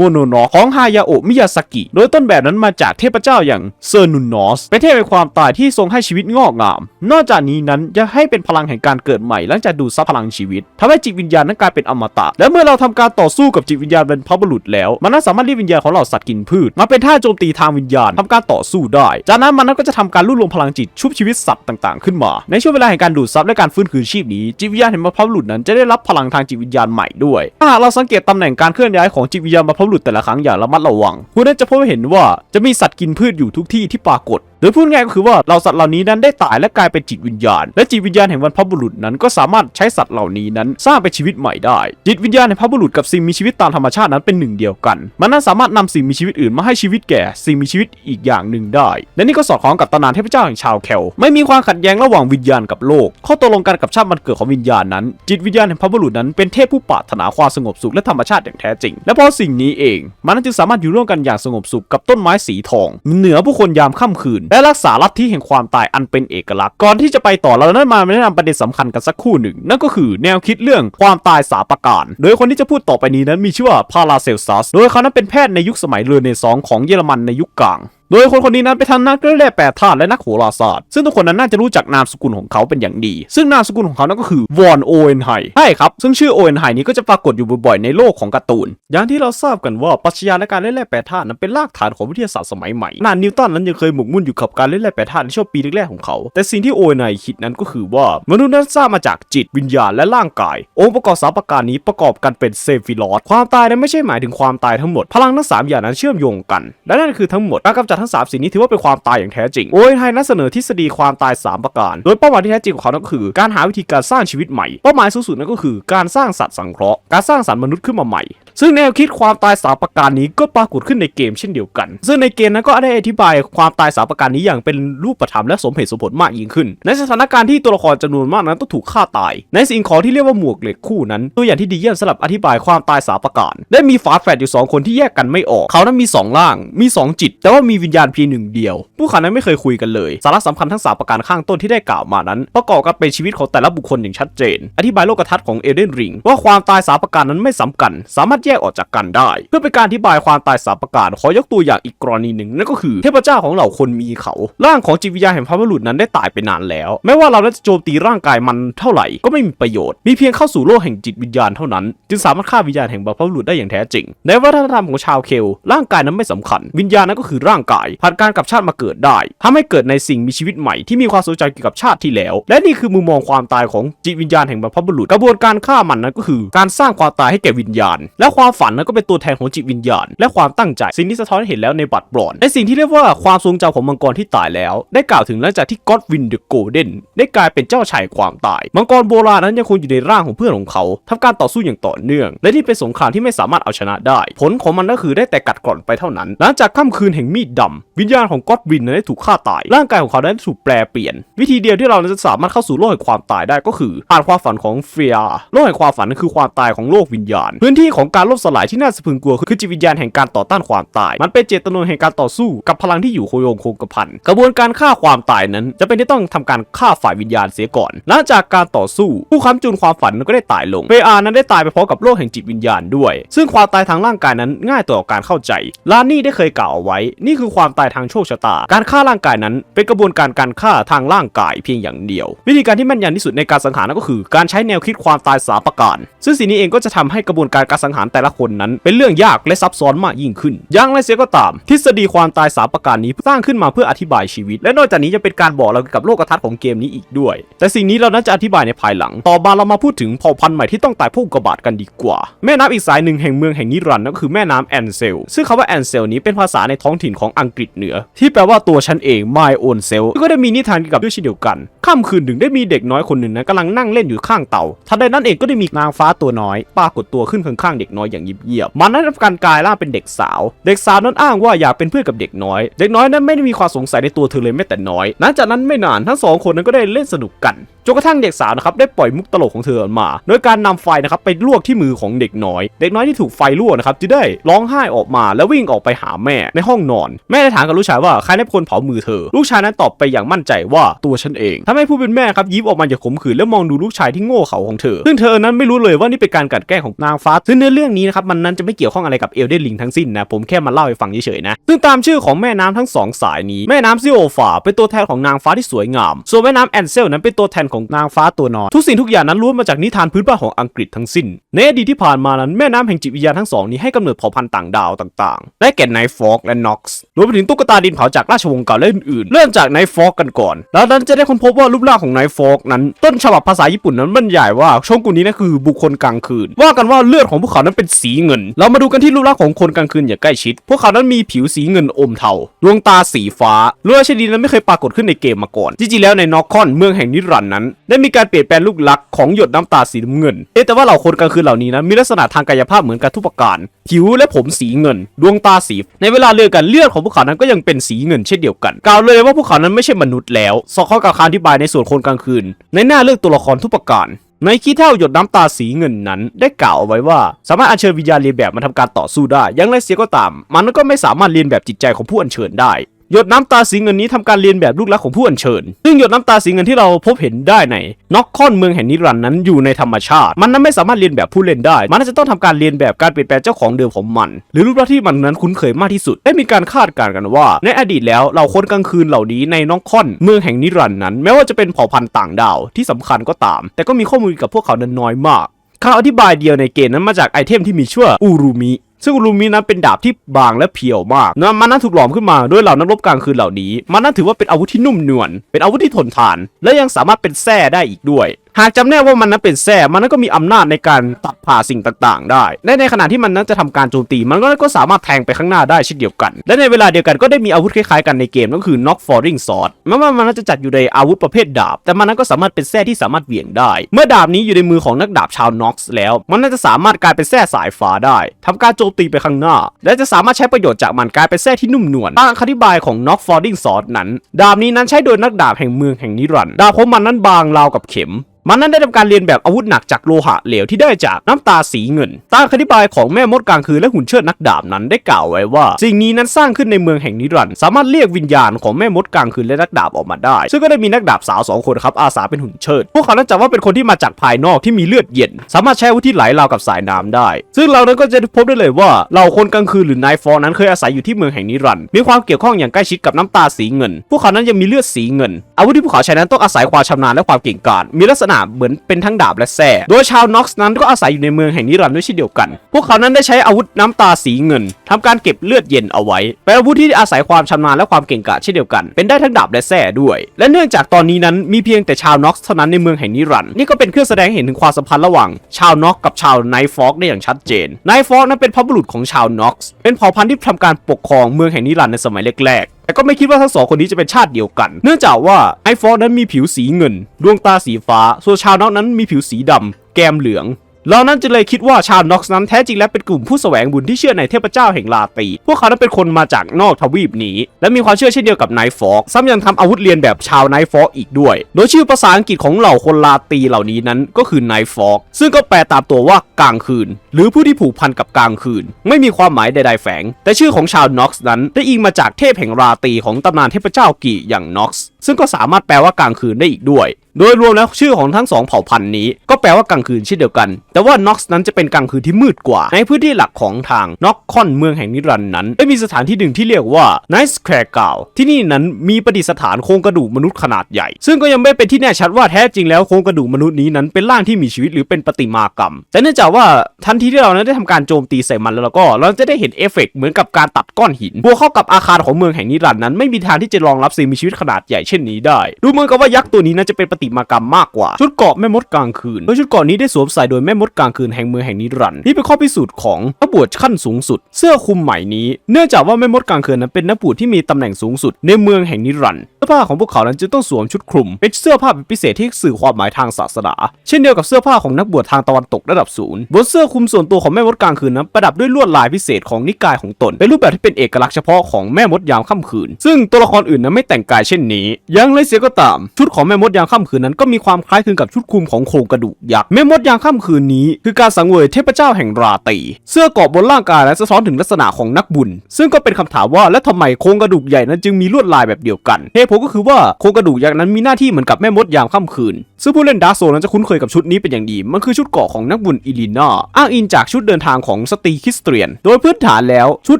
Mononoke ของฮายาโอะมิยาสกิ โดยต้นแบบนั้นมาจากเทพเจ้าอย่างเซอร์นุนนอสเป็นเทพแห่งความตายที่ทรงให้ชีวิตงอกงาม นอกจากนี้นั้นยังให้เป็นพลังแห่งการเกิดใหม่หลังจากดูดซับพลังชีวิตทำให้จิตวิญญาณนั้นกลายเป็นอมตะ และเมื่อเราทำการต่อสู้กับจิตวิญญาณบรรพบุรุษแล้ว มันนั้นสามารถเรียกวิญญาณของเหล่าสัตว์กินพืชมาเป็นท่าโจมตีทางวิญญาณทำการต่อสู้ได้ จากนั้นมันนั้นก็จะทำการรวบรวมพลังจิตชุบชีวิตสัตว์ต่างๆ ขึ้นมา ในช่วงเวลาแห่งการดูดซับและการฟื้นคืนชีพนี้จิตวิญญาณแห่งบรรพบุรุษนั้นจะได้รับพลังทางจิตวิญญาณใหม่ด้วยถ้าหากเราสังเกตตำแหน่งการเคลื่อนย้ายของจิตวิญญาณบรรพบุรุษแต่ละครั้งอย่างระมัดระวังคุณนั้นจะพบเห็นว่าจะมีสัตว์กินพืชอยู่ทุกที่ที่ปรากฏโดยพูดง่ายก็คือว่าเราสัตว์เหล่านี้นั้นได้ตายและกลายเป็นจิตวิญญาณ และจิตวิญญาณแห่งบรรพบุรุษนั้นก็สามารถใช้สัตว์เหล่านี้นั้นสร้างเป็นชีวิตใหม่ได้ จิตวิญญาณแห่งบรรพบุรุษกับสิ่งมีชีวิตตามธรรมชาตินั้นเป็นหนึ่งเดียวกัน มันนั้นสามารถนำสิ่งมีชีวิตอื่นมาให้ชีวิตแก่สิ่งมีชีวิตอีกอย่างหนึ่งได้ และนี่ก็สอดคล้องกับตำนานเทพเจ้าแห่งชาวเคลไม่มีความขัดแย้งระหว่างวิญญาณกับโลก ข้อตกลงกันกับชาติมันเกิดของวิญญาณนั้น จิตวิญญาณแห่งพบุรุษนั้นเป็นเทพผู้ปรารถนาความสงบสุขและธรรมชาติอย่างแท้จริง และเพราะสิ่งนี้เอง มันนั้นจึงสามารถอยู่ร่วมกันอย่างสงบสุขกับต้นไม้สีทอง เหนือผู้คนยามค่ำคืนและรักษาลัทธิแห่งความตายอันเป็นเอกลักษณ์ก่อนที่จะไปต่อเราได้มาแนะนำประเด็นสำคัญกันสักคู่หนึ่ง นั่นก็คือแนวคิดเรื่องความตายสาประการ โดยคนที่จะพูดต่อไปนี้นั้นมีชื่อว่าพาราเซลซัสโดยเขานั้นเป็นแพทย์ในยุคสมัยเรเนซองของเยอรมันในยุคกลางโดยคนคนนี้นั้นเป็นทั้งนักแร่แปรธาตุและนักโหราศาสตร์ ซึ่งทุกคนนั้นน่าจะรู้จักนามสกุลของเขาเป็นอย่างดี ซึ่งนามสกุลของเขานั่นก็คือวอนโอเอนไฮใช่ครับ ซึ่งชื่อโอเอนไฮนี้ก็จะปรากฏอยู่บ่อยๆในโลกของการ์ตูน อย่างที่เราทราบกันว่าปรัชญาและการเล่นแร่แปรธาตุนั้นเป็นรากฐานของวิทยาศาสตร์สมัยใหม่นานนิวตันนั้นยังเคยหมกมุ่นอยู่กับการเล่นแร่แปรธาตุในช่วงปีแรกๆของเขา แต่สิ่งที่โอเอนไฮคิดนั้นก็คือว่ามนุษย์นั้นสร้างมาจากจิตวิญญาณและร่างกาย องค์ประกอบสามประการนี้ประกอบกันเป็นเซฟิลอสความตายนั้นไม่ใช่หมายถึงความตายทั้งหมดพลังทั้งสามอย่างนั้นเชื่อมโยงกันและนั่นคือทั้งหมดการกำจัดทั้งสามสิ่งนี้ถือว่าเป็นความตายอย่างแท้จริง โอเอนไฮนั้นเสนอทฤษฎีความตาย 3 ประการ โดยเป้าหมายที่แท้จริงของเขานั้นก็คือการหาวิธีการสร้างชีวิตใหม่ เป้าหมายสูงสุดนั้นก็คือการสร้างสัตว์สังเคราะห์ การสร้างสรรค์มนุษย์ขึ้นมาใหม่ ซึ่งแนวคิดความตายสามประการนี้ก็ปรากฏขึ้นในเกมเช่นเดียวกัน ซึ่งในเกมนั้นก็ได้อธิบายความตายสามประการนี้อย่างเป็นรูปธรรมและสมเหตุสมผลมากยิ่งขึ้น ในสถานการณ์ที่ตัวละครจำนวนมากนั้นต้องถูกฆ่าตาย ในสิ่งของที่เรียกว่าหมวกเหล็กคู่นั้น ตัวอย่างที่ดีเยี่ยมสำหรับอธิบายความตายสามประการ ได้มีฝาแฝดอยู่สองคนที่แยกกันไม่ออก เขานั้นมีสองร่าง มีสองจิต แต่ว่ามีวิญญาณเพียงหนึ่งเดียวผู้เขานั้นไม่เคยคุยกันเลย สาระสำคัญทั้งสามประการข้างต้นที่ได้กล่าวมานั้น ประกอบกับเป็นชีวิตของแต่ละบุคคลอย่างชัดเจน อธิบายโลกทัศน์ของเอเดนริงว่าความตายสามประการนั้นไม่สำคัญ สามารถแยกออกจากกันได้ เพื่อเป็นการอธิบายความตายสามประการขอยกตัวอย่างอีกกรณีหนึ่งนั่นก็คือ เทพเจ้าของเหล่าคนมีเขา ร่างของจิตวิญญาณแห่งพระบุรุษนั้นได้ตายไปนานแล้ว แม้ว่าเราจะโจมตีร่างกายมันเท่าไหร่ก็ไม่มีประโยชน์ มีเพียงเข้าสู่โลกแห่งจิตวิญญาณเท่านั้น จึงสามารถฆ่าวิญญาณแห่งบรรพบุรุษได้อย่างแท้จริง ในวัฒนธรรมของชาวเคลร่างกายนั้นไม่สำคัญ วิญญาณนั้นก็คือร่างกายผ่านการกลับชาติมาเกิดได้ทำให้เกิดในสิ่งมีชีวิตใหม่ที่มีความสนใจเกี่ยวกับชาติที่แล้ว และนี่คือมุมมองความตายของจิตวิญญาณแห่งบรรพบุรุษกระบวนการฆ่ามันนั้นก็คือ การสร้างความตายให้แก่วิญญาณ และความฝันนั้นก็เป็นตัวแทนของจิตวิญญาณ และความตั้งใจสิ่งที่สะท้อนเห็นแล้วในบัตรบลอนในสิ่งที่เรียกว่าความทรงจำของมังกรที่ตายแล้ว ได้กล่าวถึงหลังจากที่ก็อดวินเดอะโกลเด้นได้กลายเป็นเจ้าชายความตาย มังกรโบราณนั้นยังคงอยู่ในร่างของเพื่อนของเขาทำการต่อสู้อย่างต่อเนื่อง และนี่เป็นสงครามที่ไม่สามารถเอาชนะได้ ผลของมันก็คือได้แต่กัดกร่อนไปเท่านั้น หลังจากค่ำคืนแห่งมีดดำวิญญาณของก็อดวินนั้นได้ถูกฆ่าตาย ร่างกายของเขาได้ถูกแปลเปลี่ยน วิธีเดียวที่เราจะสามารถเข้าสู่โลกแห่งความตายได้ก็คือผ่านความฝันของเฟียโลกแห่งความฝันนั้นคือความตายของโลกวิญญาณ พื้นที่ของการล่มสลายที่น่าสะพรึงกลัวคือจิตวิญญาณแห่งการต่อต้านความตาย มันเป็นเจตนาแห่งการต่อสู้กับพลังที่อยู่โคโยงคงกระพันกระบวนการฆ่าความตายนั้นจะเป็นที่ต้องทำการฆ่าฝ่ายวิญญาณเสียก่อนหลังจากการต่อสู้ ผู้ค้ำจุนความฝันนั้นก็ได้ตายลงเฟอานั้นได้ตายไปพร้อมกับโลกแห่งจิตวิญญาณด้วย ซึ่งความตายทางร่างกายนั้นง่ายต่อการเข้าใจลานี่ได้เคยกล่าวเอาไว้ นี่คือความตายทางโชคชะตา การฆ่าร่างกายนั้น เป็นกระบวนการการฆ่าทางร่างกายเพียงอย่างเดียว วิธีการที่แม่นยำที่สุดในการสังหารก็คือ การใช้แนวคิดความตายสามประการ ซึ่งสิ่งนี้เองก็จะทำให้กระบวนการการสังหารแต่ละคนนั้น เป็นเรื่องยากและซับซ้อนมากยิ่งขึ้นอย่างไรเสียก็ตาม ทฤษฎีความตายสามประการนี้สร้างขึ้นมาเพื่ออธิบายชีวิต และนอกจากนี้จะเป็นการบอกเราเกี่ยวกับโลกทัศน์ของเกมนี้อีกด้วย แต่สิ่งนี้เราน่าจะอธิบายในภายหลัง ต่อมาเรามาพูดถึงเผ่าพันธุ์ใหม่ที่ต้องตายพวกกกาบาตกันดีกว่า แม่น้ำอีกสายหนึ่งแห่งเมืองแห่งนิรันดร์ก็คือแม่น้ำแอนเซลซึ่งคำว่าแอนเซลนี้เป็นภาษาในท้องถิ่นของอังกฤษเหนือ ที่แปลว่าตัวฉันเอง my own self ก็ได้มีนิทานเกี่ยวกับด้วยเช่นเดียวกันค่ำคืนหนึ่งได้มีเด็กน้อยคนหนึ่งนั้นกำลังนั่งเล่นอยู่ข้างเตาทันใดนั้นเองก็ได้มีนางฟ้าตัวน้อยปรากฏตัวขึ้นข้างๆเด็กน้อยอย่างยิบเงียบมันนั้นทำการกลายร่างเป็นเด็กสาว เด็กสาวนั้นอ้างว่าอยากเป็นเพื่อนกับเด็กน้อย เด็กน้อยนั้นไม่ได้มีความสงสัยในตัวเธอเลยแม้แต่น้อยหลังจากนั้นไม่นานทั้งสองคนนั้นก็ได้เล่นสนุกกัน จนกระทั่งเด็กสาวนะครับได้ปล่อยมุกตลกของเธอออกมา โดยการนำไฟนะครับไปลวกที่มือของเด็กน้อย เด็กน้อยที่ถูกไฟลวกนะครับจะได้ร้องไห้ออกมาแล้ววิ่งออกไปหาแม่ในห้องนอน แม่ได้ถามกับลูกชายว่าใครได้เป็นคนเผามือเธอ ลูกชายนั้นตอบไปอย่างมั่นใจว่าตัวฉันเองทำให้ผู้เป็นแม่ครับยิ้มออกมาอย่างขมขื่นแล้วมองดูลูกชายที่โง่เขลาของเธอ ซึ่งเธอนั้นไม่รู้เลยว่านี่เป็นการกลันแกล้งของนางฟ้า ซึ่งเนื้อเรื่องนี้นะครับมันนั้นจะไม่เกี่ยวข้องอะไรกับเอลเดนลิงทั้งสิ้นนะ ผมแค่มาเล่าให้ฟังเฉยๆนะ ซึ่งตามชื่อของแม่น้ำทั้งสองสายนี้ แม่น้ำซิโอฟาเป็นตัวแทนของนางฟ้าที่สวยงาม ส่วนแม่น้ำแอนเซลนั้นเป็นตัวแทนของของนางฟ้าตัวน้อยทุกสิ่งทุกอย่างนั้นล้วนมาจากนิทานพื้นบ้านของอังกฤษทั้งสิ้น ในอดีตที่ผ่านมานั้นแม่น้ำแห่งจิตวิญญาณทั้งสองนี้ให้กำเนิดเผ่าพันธุ์ต่างดาวต่างๆ ได้แก่ไนฟอกและน็อกซ์รวมไปถึงตุ๊กตาดินเผาจากราชวงศ์เก่าและอื่นๆ เริ่มจากไนฟอกกันก่อน แล้วนั้นจะได้ค้นพบว่ารูปร่างของไนฟอกนั้น ต้นฉบับภาษาญี่ปุ่นนั้นบรรยายว่าชงกุนี้นั้นคือบุคคลกลางคืน ว่ากันว่าเลือดของพวกเขานั้นเป็นสีเงิน เรามาดูกันที่รูปร่างของคนกลางคืนอย่างใกล้ชิด พวกเขานั้นมีผิวสีเงินอมเทา ดวงตาสีฟ้าลวดชนีนั้นไม่เคยปรากฏขึ้นในเกมมาก่อน จริงๆแล้วในนอคอนเมืองแห่งนิรันดร์นั้นได้มีการเปลี่ยนแปลงรูปลักษณ์ของหยดน้ำตาสีน้ำเงิน เอ๊แต่ว่าเหล่าคนกลางคืนเหล่านี้นั้นมีลักษณะทางกายภาพเหมือนกันทุกประการผิวและผมสีเงิน ดวงตาสีในเวลาเลือกกันเลือดของพวกเขานั้นก็ยังเป็นสีเงินเช่นเดียวกัน กล่าวเลยว่าพวกเขานั้นไม่ใช่มนุษย์แล้วสอดข้อกับคำอธิบายในส่วนคนกลางคืน ในหน้าเลือกตัวละครทุกประการในขี้เท่าหยดน้ำตาสีเงินนั้น ได้กล่าวเอาไว้ว่า สามารถอัญเชิญวิญญาณเรียนแบบมาทำการต่อสู้ได้ยังไรเสียก็ตาม มันก็ไม่สามารถเรียนแบบจิตใจของผู้อัญเชิญได้ หยดน้ำตาสีเงินนี้ทำการเรียนแบบลูกลักของผู้อัญเชิญ ซึ่งหยดน้ำตาสีเงินที่เราพบเห็นได้ในน็อกคอนเมืองแห่งนิรันดร์นั้นอยู่ในธรรมชาติ มันนั้นไม่สามารถเรียนแบบผู้เล่นได้ มันน่าจะต้องทำการเรียนแบบการเปลี่ยนแปลงเจ้าของเดิมของมัน หรือรูปลักษณ์ที่มันนั้นคุ้นเคยมากที่สุด ได้มีการคาดการณ์กันว่า ในอดีตแล้วเหล่าคนกลางคืนเหล่านี้ในน็อกคอนเมืองแห่งนิรันดร์นั้น แม้ว่าจะเป็นเผ่าพันธุ์ต่างดาวที่สำคัญก็ตาม แต่ก็มีข้อมูลกับพวกเขานั้นน้อยมากคำอธิบายเดียวในเกมนั้นมาจากไอเทมที่มีชื่อว่าอูรุมิ ซึ่งลูมินั้นเป็นดาบที่บางและเพียวมากนะมันนั้นถูกหลอมขึ้นมาด้วยเหล่านักรบกลางคืนเหล่านี้ มันนั้นถือว่าเป็นอาวุธที่นุ่มนวล เป็นอาวุธที่ทนทาน และยังสามารถเป็นแส้ได้อีกด้วย หากจำแน่ว่ามันนั้นเป็นแส้มันนั้นก็มีอำนาจในการตัดผ่าสิ่งต่างๆ ได้และในขณะที่มันนั้นจะทำการโจมตีมันก็ก็สามารถแทงไปข้างหน้าได้เช่นเดียวกัน และในเวลาเดียวกันก็ได้มีอาวุธคล้ายๆกันในเกมนั่นก็คือ knock falling sword แม้ว่ามันนั้นจะจัดอยู่ในอาวุธประเภทดาบ แต่มันนั้นก็สามารถเป็นแส้ที่สามารถเหวี่ยงได้ เมื่อดาบนี้อยู่ในมือของนักดาบชาวน็อกซ์แล้ว มันน่าจะสามารถกลายเป็นแส้สายฟ้าได้ทำการโจมตีไปข้างหน้า และจะสามารถใช้ประโยชน์จากมันกลายเป็นแส้ที่นุ่มนวลตามคำอธิบายของ knock falling sword นั้น ดาบนี้นั้นใช้โดยนักดาบแห่งเมืองแห่งนิรันดร์ดาบของมันนั้นบางราวกับเข็ม มันนั้นได้ทำการเรียนแบบอาวุธหนักจากโลหะเหลวที่ได้จากน้ำตาสีเงินตามคำอธิบายของแม่มดกลางคืนและหุ่นเชิดนักดาบนั้นได้กล่าวไว้ว่า สิ่งนี้นั้นสร้างขึ้นในเมืองแห่งนิรันดร์สามารถเรียกวิญญาณของแม่มดกลางคืนและนักดาบออกมาได้ ซึ่งก็ได้มีนักดาบสาวสองคนครับอาสาเป็นหุ่นเชิด พวกเขานั้นจับว่าเป็นคนที่มาจากภายนอกที่มีเลือดเย็น สามารถใช้อาวุธที่ไหลราวกับสายน้ำได้ ซึ่งเรานั้นก็จะพบได้เลยว่าเหล่าคนกลางคืนหรือนายฟอนั้นเคยอาศัยอยู่ที่เมืองแห่งนิรันดร์มีความเกี่ยวข้องอย่างใกล้ชิดกับน้ำตาสีเงิน พวกเขานั้นยังมีเลือดสีเงินอาวุธที่พวกเขาใช้นั้นต้องอาศัยความชำนาญและความเก่งกาจมีลักษณะเหมือนเป็นทั้งดาบและแส้โดยชาวน็อกซ์นั้นก็อาศัยอยู่ในเมืองแห่งนิรันดร์ด้วยเช่นเดียวกัน พวกเขานั้นได้ใช้อาวุธน้ำตาสีเงินทำการเก็บเลือดเย็นเอาไว้เป็นอาวุธที่อาศัยความชำนาญและความเก่งกาจเช่นเดียวกัน เป็นได้ทั้งดาบและแส้ด้วย และเนื่องจากตอนนี้นั้นมีเพียงแต่ชาวน็อกซ์เท่านั้นในเมืองแห่งนิรันดร์นี่ก็เป็นเครื่องแสดงเห็นถึงความสัมพันธ์ระหว่าง ชาวน็อกกับชาวไนท์ฟอกได้อย่างชัดเจนไนท์ฟอกนั้นเป็นพระบุรุษของชาวน็อกซ์เป็นเผ่าพันธุ์ที่ทำการปกครองเมืองแห่งนิรันดร์ในสมัยแรก แต่ก็ไม่คิดว่าทั้งสองคนนี้จะเป็นชาติเดียวกัน เนื่องจากว่าไอฟอสนั้นมีผิวสีเงิน ดวงตาสีฟ้า ส่วนชาวนอกนั้นมีผิวสีดำแก้มเหลือง เรานั้นจึงเลยคิดว่าชาวน็อกซ์นั้นแท้จริงแล้วเป็นกลุ่มผู้แสวงบุญที่เชื่อในเทพเจ้าแห่งลาตี พวกเขานั้นเป็นคนมาจากนอกทวีปนี้ และมีความเชื่อเช่นเดียวกับไนท์ฟอกซ้ำยังทำอาวุธเรียนแบบชาวไนท์ฟอกอีกด้วย โดยชื่อภาษาอังกฤษของเหล่าคนลาตีเหล่านี้นั้นก็คือไนท์ฟอกซึ่งก็แปลตามตัวว่ากลางคืน หรือผู้ที่ผูกพันกับกลางคืน ไม่มีความหมายใดๆแฝง แต่ชื่อของชาวน็อกซ์นั้นได้อิงมาจากเทพแห่งราตีของตำนานเทพเจ้ากีอย่างน็อกซ์ซึ่งก็สามารถแปลว่ากลางคืนได้อีกด้วย โดยรวมแล้วชื่อของทั้งสองเผ่าพันธุ์นี้ก็แปลว่ากลางคืนเช่นเดียวกัน แต่ว่าน็อกซ์นั้นจะเป็นกลางคืนที่มืดกว่า ในพื้นที่หลักของทางน็อกคอนเมืองแห่งนิรันดร์นั้นได้มีสถานที่หนึ่งที่เรียกว่าไนส์แคร์กาวที่นี่นั้นมีประดิษฐานโครงกระดูกมนุษย์ขนาดใหญ่ ซึ่งก็ยังไม่เป็นที่แน่ชัดว่าแท้จริงแล้วโครงกระดูกมนุษย์นี้นั้นเป็นร่างที่มีชีวิตหรือเป็นประติมากรรม แต่เนื่องจากว่าทันทีที่เรานั้นได้ทำการโจมตีใส่มันแล้วก็ เราจะได้เห็นเอฟเฟกต์เหมือนกับการตัดก้อนหินบวกเข้ากับอาคารของเมืองแห่งนิรันดร์นั้นไม่มีทางที่จะรองรับสิ่งมีชีวิตขนาดใหญ่เช่นนี้ได้ ดูเหมือนกับว่ายักษ์ตัวนี้น่าจะเป็นประติมากรรมมากกว่า ชุดเกาะแม่มดกลางคืนโดยชุดเกาะนี้ได้สวมใส่โดยแม่มดกลางคืนแห่งเมืองแห่งนิรันดร์นี่เป็นข้อพิสูจน์ของนักบวชขั้นสูงสุด เสื้อคลุมใหม่นี้ เนื่องจากว่าแม่มดกลางคืนนั้นเป็นนักบวชที่มีตำแหน่งสูงสุดในเมืองแห่งนิรันดร์ อผ้าของพวกเขานั้นจึงต้องสวมชุดคลุม เป็นเสื้อผ้าเป็นพิเศษที่สื่อความหมายทางศาสนา เช่นเดียวกับเสื้อผ้าของนักบวชทางตะวันตกระดับศูนย์บนเสื้อคลุมส่วนตัวของแม่มดกลางคืนนั้นประดับด้วยลวดลายพิเศษของนิกายของตน เป็นรูปแบบที่เป็นเอกลักษณ์เฉพาะของแม่มดยามค่ำคืน ซึ่งตัวละครอื่นนั้นไม่แต่งกายเช่นนี้ ยังไรเสียก็ตาม ชุดของแม่มดยามค่ำคืนนั้นก็มีความคล้ายคลึงกับชุดคลุมของโครงกระดูกยักษ์แม่มดยามค่ำคืนนี้ คือการสังเวยเทพเจ้าแห่งราตรีเสื้อเกราะบนร่างกายและสะท้อนถึงลักษณะของนักบุญ ซึ่งก็เป็นคำถามว่าและทำไมโครงกระดูกใหญ่นั้นจึงมีลวดลายแบบเดียวกันเหตุผลก็คือว่าโครงกระดูกยักษ์นั้นมีหน้าที่เหมือนกับแม่มดยามค่ำคืน ซึ่งผู้เล่นดาร์กโซนั้นจะคุ้นเคยกับชุดนี้เป็นอย่างดี มันคือชุดเกาะของนักบุญอิลินาอ้างอิงจากชุดเดินทางของสตีคิสเตียน โดยพื้นฐานแล้วชุด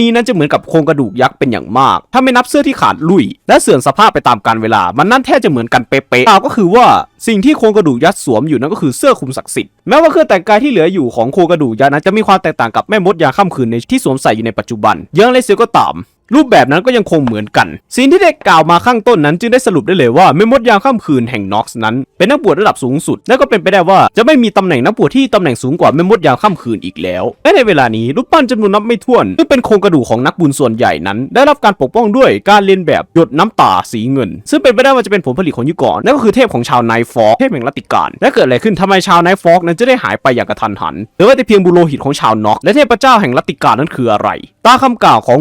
นี้นั้นจะเหมือนกับโครงกระดูกยักษ์เป็นอย่างมาก ถ้าไม่นับเสื้อที่ขาดลุย และเสื่อมสภาพไปตามกาลเวลา มันนั่นแทบจะเหมือนกันเป๊ะๆกล่าวก็คือว่าสิ่งที่โครงกระดูกยักษ์สวมอยู่นั่นก็คือเสื้อคลุมศักดิ์สิทธิ์แม้ว่าเครื่องแต่งกายที่เหลืออยู่ของโครงกระดูกยักษ์นั้นจะมีความแตกต่างกับแม่มดยาค่ำคืนในที่สวมใส่อยู่ในปัจจุบันยังไรเสียก็ตาม รูปแบบนั้นก็ยังคงเหมือนกันสิ่งที่ได้กล่าวมาข้างต้นนั้น จึงได้สรุปได้เลยว่าแม่มดยามค่ำคืนแห่งน็อกซ์นั้น เป็นนักบวชระดับสูงสุด และก็เป็นไปได้ว่าจะไม่มีตำแหน่งนักบวชที่ตำแหน่งสูงกว่าแม่มดยามค่ำคืนอีกแล้วและในเวลานี้รูปปั้นจำนวนนับไม่ถ้วนซึ่งเป็นโครงกระดูกของนักบุญส่วนใหญ่นั้น ได้รับการปกป้องด้วยการเลียนแบบหยดน้ำตาสีเงิน ซึ่งเป็นไปได้ว่าจะเป็นผลผลิตของยุคก่อนนั่นก็คือเทพของชาวไนฟอกเทพแห่งลัตติการและเกิดอะไรขึ้นทำไมชาวไนฟอกนั้นจะได้หายไปอย่างกระทันหันหรือว่าแต่เพียงบุโรหิตของชาวน็อกและเทพเจ้าแห่งลัตติการนั้นคืออะไรตาคำกล่าวของ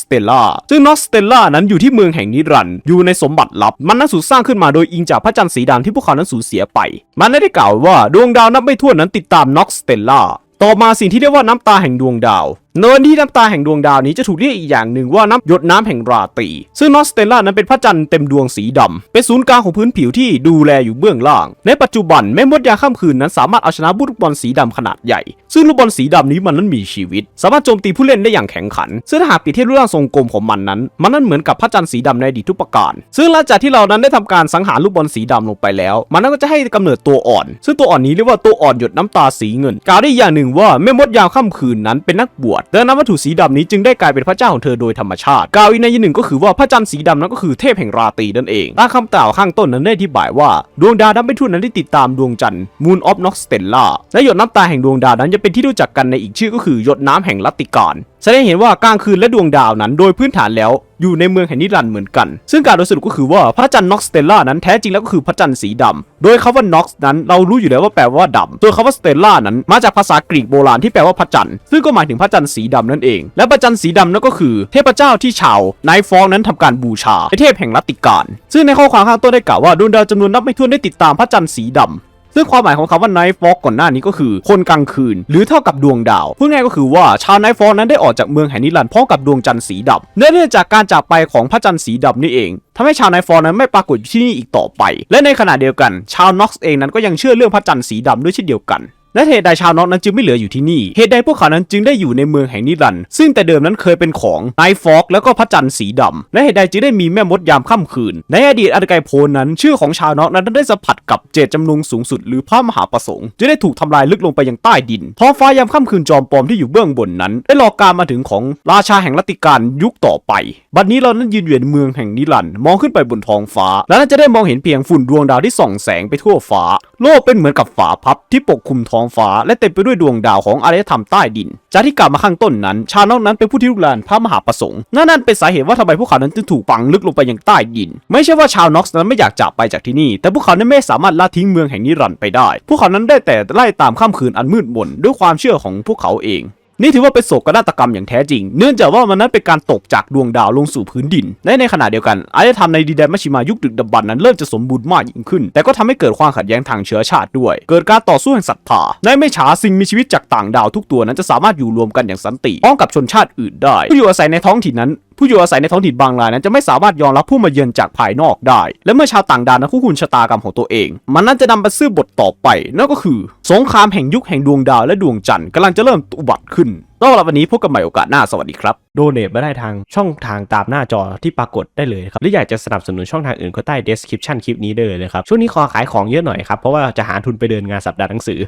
สเตล่าซึ่งนอสเตล่านั้นอยู่ที่เมืองแห่งนิรันด์อยู่ในสมบัติลับ มันนั้นสูสร้างขึ้นมาโดยอิงจากพระจันทร์สีดำที่พวกเขานั้นสูญเสียไป มันได้กล่าวว่าดวงดาวนับไม่ถ้วนนั้นติดตาม Nox Stella ต่อมาสิ่งที่เรียกว่าน้ำตาแห่งดวงดาวเนินที่น้ำตาแห่งดวงดาวนี้จะถูกเรียกอีกอย่างหนึ่งว่าน้ำหยดน้ำแห่งราตรีซึ่งนอสเตลล่านั้นเป็นพระจันทร์เต็มดวงสีดำเป็นศูนย์กลางของพื้นผิวที่ดูแลอยู่เบื้องล่าง ในปัจจุบันแม่มดยาค่ำคืนนั้นสามารถเอาชนะบุลูกบอลสีดำขนาดใหญ่ ซึ่งลูกบอลสีดำนี้มันนั้นมีชีวิต สามารถโจมตีผู้เล่นได้อย่างแข็งขัน ซึ่งถ้าหากเปรียบเทียบรูปร่างทรงกลมของมันนั้น มันนั้นเหมือนกับพระจันทร์สีดำในอดีตทุกประการ ซึ่งหลังจากที่เรานั้นได้ทำการสังหารลูกบอลสีดำลงไปแล้ว มันนั้นก็จะให้กำเนิดตัวอ่อน ซึ่งตัวอ่อนนี้เรียกว่าตัวอ่อนหยดน้ำตาสีเงิน กล่าวได้อย่างหนึ่งว่าแม่มดยามค่ำคืนนั้นเป็นนักบวชดังนั้นวัตถุสีดำนี้จึงได้กลายเป็นพระเจ้าของเธอโดยธรรมชาติกล่าวอีกในยหนึ่งก็คือว่าพระจันทร์สีดำนั้นก็คือเทพแห่งราตรีนั่นเองตามคำกล่าวข้างต้นนั้นได้อธิบายว่า ดวงดาวดับไม่ทุ่นนั้นได้ติดตามดวงจันทร์ Moon of Nox Stella และหยดน้ำตาแห่งดวงดาวนั้นจะเป็นที่รู้จักกันในอีกชื่อก็คือหยดน้ำแห่งลัตติการแสดงเห็นว่ากลางคืนและดวงดาวนั้น โดยพื้นฐานแล้วอยู่ในเมืองแห่งนิรันดร์เหมือนกัน ซึ่งการโดยสรุปก็คือว่าพระจันทร์น็อกสเตลล่านั้นแท้จริงแล้วก็คือพระจันทร์สีดำโดยคำว่าน็อกนั้นเรารู้อยู่แล้วว่าแปลว่าดำส่วคำว่าสเตลล่านั้นมาจากภาษากรีกโบราณที่แปลว่าพระจันทร์ ซึ่งก็หมายถึงพระจันทร์สีดำนั่นเอง และพระจันทร์สีดำนั่นก็คือ เทพเจ้าที่ชาวไนฟองนั้นทำการบูชาเป็นเทพแห่งลัตติการ ซึ่งในข้อความข้างต้นได้กล่าวว่าดวงดาวจำนวนนับไม่ถ้วนได้ติดตามพระจันทร์สีดำ ซึ่งความหมายของคำว่า Night Fog ก่อนหน้านี้ก็คือ คนกลางคืน หรือเท่ากับดวงดาวพูดง่ายก็คือว่าชาว Night Fog นั้นได้ออกจากเมืองแห่งนิรันดร์พร้อมกับดวงจันทร์สีดำเนื่องจากการจากไปของพระจันทร์สีดำนี่เองทำให้ชาวไนฟอร์นั้นไม่ปรากฏอยู่ที่นี่อีกต่อไป และในขณะเดียวกัน ชาวน็อกซ์เองนั้นก็ยังเชื่อเรื่องพระจันทร์สีดำด้วยเช่นเดียวกัน และเหตุใดชาวนอกนั้นจึงไม่เหลืออยู่ที่นี่ เหตุใดพวกเขานั้นจึงได้อยู่ในเมืองแห่งนิรันดร์ซึ่งแต่เดิมนั้นเคยเป็นของไนฟอกแล้วก็พระจันทร์สีดำและเหตุใดจึงได้มีแม่มดยามค่ำคืน ในอดีตอันไกลโพ้นนั้นชื่อของชาวนอกนั้นได้สัมผัสกับเจตจำนงสูงสุดหรือพระมหาประสงค์จึงได้ถูกทำลายลึกลงไปยังใต้ดินท้องฟ้ายามค่ำคืนจอมปลอมที่อยู่เบื้องบนนั้น ได้รอการมาถึงของราชาแห่งลัติการยุคต่อไป บัดนี้เรานั้นยืนอยู่ในเมืองแห่งนิรันดร์มองขึ้นไปบนท้องฟ้า แล้วจะได้มองเห็นเพียงฝุ่นดวงดาวที่ส่องแสงไปทั่วฟ้า โลกเป็นเหมือนกับฝาพับที่ปกคลุมท้องฟ้า และเต็มไปด้วยดวงดาวของอารยธรรมใต้ดิน จากที่กล่าวมาข้างต้นนั้น ชาวนอกนั้นเป็นผู้ที่ลุกลานพระมหาประสงค์นั่นนั่นเป็นสาเหตุว่าทำไมพวกเขานั้นจึงถูกฝังลึกลงไปยังใต้ดิน ไม่ใช่ว่าชาวน็อกซ์นั้นไม่อยากจากไปจากที่นี่ แต่พวกเขานั้นไม่สามารถละทิ้งเมืองแห่งนี้รันไปได้ พวกเขานั้นได้แต่ไล่ตามข้ามคืนอันมืดมนด้วยความเชื่อของพวกเขาเอง นี่ถือว่าเป็นโศกนาฏกรรมอย่างแท้จริง เนื่องจากว่ามันนั้นเป็นการตกจากดวงดาวลงสู่พื้นดิน และในขณะเดียวกัน อารยธรรมในดินแดนมัชชิมายุคดึกดำบรรพ์นั้นเริ่มจะสมบูรณ์มากยิ่งขึ้น แต่ก็ทำให้เกิดความขัดแย้งทางเชื้อชาติด้วย เกิดการต่อสู้แห่งศรัทธาในไม่ช้าสิ่งมีชีวิตจากต่างดาวทุกตัวนั้นจะสามารถอยู่รวมกันอย่างสันติพร้อมกับชนชาติอื่นได้ผู้อยู่อาศัยในท้องถิ่นนั้น ผู้อยู่อาศัยในท้องถิ่นบางรายนั้นจะไม่สามารถยอมรับผู้มาเยือนจากภายนอกได้ และเมื่อชาวต่างดาวนั้นคู่คุณชะตากรรมของตัวเอง มันนั้นจะนำไปซื่อบทต่อไปนั่นก็คือ สงครามแห่งยุคแห่งดวงดาวและดวงจันทร์กำลังจะเริ่มอุบัติขึ้นสำหรับวันนี้พบกันใหม่โอกาสหน้าสวัสดีครับ โดเนทมาได้ทางช่องทางตามหน้าจอที่ปรากฏได้เลยครับหรืออยากจะสนับสนุนช่องทางอื่นก็ใต้ description คลิปนี้ได้เลยนะครับช่วงนี้ขอขายของเยอะหน่อยครับเพราะว่าจะหาทุนไปเดินงานสัปดาห์หนังสือ